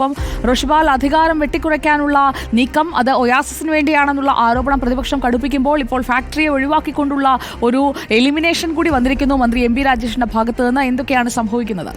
ഒപ്പം റഷ്ബാൽ അധികാരം വെട്ടിക്കുറയ്ക്കാനുള്ള നീക്കം അത് ഒയാസിന് വേണ്ടിയാണെന്നുള്ള ആരോപണം പ്രതിപക്ഷം കടുപ്പിക്കുമ്പോൾ ഇപ്പോൾ ഫാക്ടറിയെ ഒഴിവാക്കിക്കൊണ്ടുള്ള ഒരു എലിമിനേഷൻ കൂടി വന്നിരിക്കുന്നു മന്ത്രി എം പി രാജേഷിന്റെ ഭാഗത്ത് നിന്ന്. എന്തൊക്കെയാണ് സംഭവിക്കുന്നത്?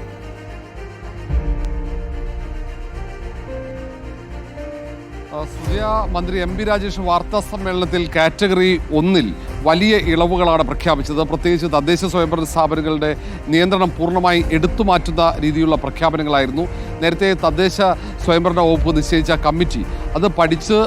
സുജയ മന്ത്രി എം പി രാജേഷ് വാർത്താ സമ്മേളനത്തിൽ കാറ്റഗറി ഒന്നിൽ വലിയ ഇളവുകളാണ് പ്രഖ്യാപിച്ചത്. പ്രത്യേകിച്ച് തദ്ദേശ സ്വയംഭരണ സ്ഥാപനങ്ങളുടെ നിയന്ത്രണം പൂർണമായി എടുത്തു മാറ്റുന്ന രീതിയിലുള്ള പ്രഖ്യാപനങ്ങളായിരുന്നു. നേരത്തെ തദ്ദേശ സ്വയംഭരണ വകുപ്പ് നിശ്ചയിച്ച കമ്മിറ്റി അത് പഠിച്ച്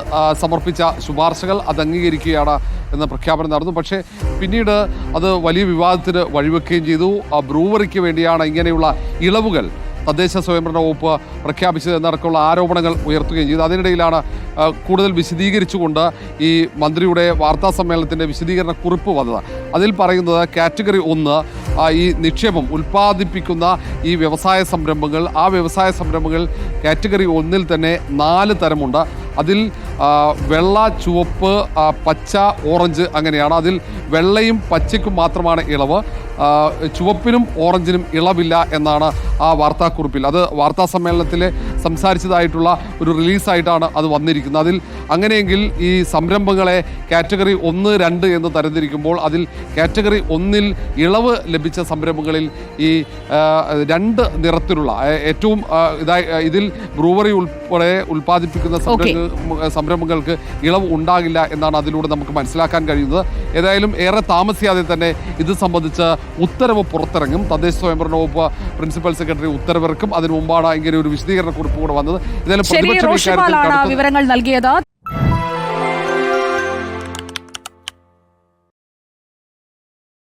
സമർപ്പിച്ച ശുപാർശകൾ അത് അംഗീകരിക്കുകയാണ് എന്ന പ്രഖ്യാപനം നടന്നു. പക്ഷേ പിന്നീട് അത് വലിയ വിവാദത്തിന് വഴിവെക്കുകയും ചെയ്തു. ബ്രൂവറിക്ക് വേണ്ടിയാണ് ഇങ്ങനെയുള്ള ഇളവുകൾ തദ്ദേശ സ്വയംഭരണ വകുപ്പ് പ്രഖ്യാപിച്ചത് എന്നടക്കമുള്ള ആരോപണങ്ങൾ ഉയർത്തുകയും ചെയ്തു. അതിനിടയിലാണ് കൂടുതൽ വിശദീകരിച്ചുകൊണ്ട് ഈ മന്ത്രിയുടെ വാർത്താ സമ്മേളനത്തിന്റെ വിശദീകരണ കുറിപ്പ് വന്നത്. അതിൽ പറയുന്നത് കാറ്റഗറി ഒന്ന് ഈ നിക്ഷേപം ഉൽപ്പാദിപ്പിക്കുന്ന ഈ വ്യവസായ സംരംഭങ്ങൾ ആ വ്യവസായ സംരംഭങ്ങൾ കാറ്റഗറി ഒന്നിൽ തന്നെ നാല് തരമുണ്ട്. അതിൽ വെള്ള ചുവപ്പ് പച്ച ഓറഞ്ച് അങ്ങനെയാണ്. അതിൽ വെള്ളയും പച്ചയ്ക്കും മാത്രമാണ് ഇളവ്. ചുവപ്പിനും ഓറഞ്ചിനും ഇളവില്ല എന്നാണ് ആ വാർത്താക്കുറിപ്പിൽ. അത് വാർത്താ സമ്മേളനത്തിൽ സംസാരിച്ചതായിട്ടുള്ള ഒരു റിലീസായിട്ടാണ് അത് വന്നിരിക്കുന്നത്. അതിൽ അങ്ങനെയെങ്കിൽ ഈ സംരംഭങ്ങളെ കാറ്റഗറി ഒന്ന് രണ്ട് എന്ന് തരംതിരിക്കുമ്പോൾ അതിൽ കാറ്റഗറി ഒന്നിൽ ഇളവ് ലഭിച്ച സംരംഭങ്ങളിൽ ഈ രണ്ട് നിറത്തിലുള്ള ഏറ്റവും ഇതായി ഇതിൽ ബ്രൂവറി ഉൾപ്പെടെ ഉൽപ്പാദിപ്പിക്കുന്ന സംരംഭ- സംരംഭങ്ങൾക്ക് ഇളവ് ഉണ്ടാകില്ല എന്നാണ് അതിലൂടെ നമുക്ക് മനസ്സിലാക്കാൻ കഴിയുന്നത്. ഏതായാലും ഏറെ താമസിയാതെ തന്നെ ഇത് സംബന്ധിച്ച് ഉത്തരവ് പുറത്തിറങ്ങും. തദ്ദേശ സ്വയംഭരണ വകുപ്പ് പ്രിൻസിപ്പൽ സെക്രട്ടറി ഉത്തരവിറക്കും. അതിനു മുമ്പാണ് ഇങ്ങനെ ഒരു വിശദീകരണ കുറിപ്പ് കൂടെ വന്നത്. വിവരങ്ങൾ നൽകിയത്.